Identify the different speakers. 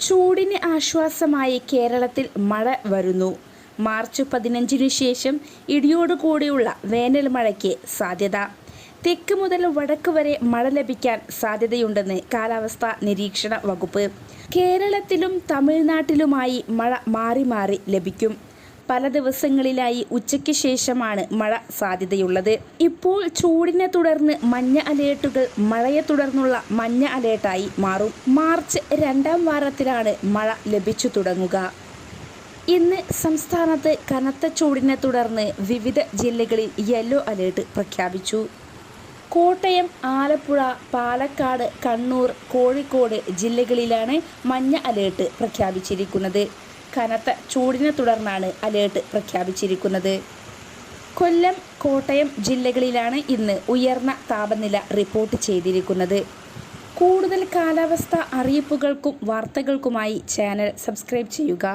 Speaker 1: ചൂടിന് ആശ്വാസമായി കേരളത്തിൽ മഴ വരുന്നു. മാർച്ച് പതിനഞ്ചിനു ശേഷം ഇടിയോടുകൂടിയുള്ള വേനൽ മഴയ്ക്ക് സാധ്യത. തെക്ക് മുതൽ വടക്ക് വരെ മഴ ലഭിക്കാൻ സാധ്യതയുണ്ടെന്ന് കാലാവസ്ഥാ നിരീക്ഷണ വകുപ്പ്. കേരളത്തിലും തമിഴ്നാട്ടിലുമായി മഴ മാറി മാറി ലഭിക്കും. പല ദിവസങ്ങളിലായി ഉച്ചയ്ക്ക് ശേഷമാണ് മഴ സാധ്യതയുള്ളത്. ഇപ്പോൾ ചൂടിനെ തുടർന്ന് മഞ്ഞ അലേർട്ടുകൾ മഴയെ തുടർന്നുള്ള മഞ്ഞ അലേർട്ടായി മാറും. മാർച്ച് രണ്ടാം വാരത്തിലാണ് മഴ ലഭിച്ചു തുടങ്ങുക. ഇന്ന് സംസ്ഥാനത്ത് കനത്ത ചൂടിനെ തുടർന്ന് വിവിധ ജില്ലകളിൽ യെല്ലോ അലേർട്ട് പ്രഖ്യാപിച്ചു. കോട്ടയം ആലപ്പുഴ പാലക്കാട് കണ്ണൂർ കോഴിക്കോട് ജില്ലകളിലാണ് മഞ്ഞ അലേർട്ട് പ്രഖ്യാപിച്ചിരിക്കുന്നത്. കനത്ത ചൂടിനെ തുടർന്നാണ് അലേർട്ട് പ്രഖ്യാപിച്ചിരിക്കുന്നത്. കൊല്ലം കോട്ടയം ജില്ലകളിലാണ് ഇന്ന് ഉയർന്ന താപനില റിപ്പോർട്ട് ചെയ്തിരിക്കുന്നത്. കൂടുതൽ കാലാവസ്ഥ അറിയിപ്പുകൾക്കും വാർത്തകൾക്കുമായി ചാനൽ സബ്സ്ക്രൈബ് ചെയ്യുക.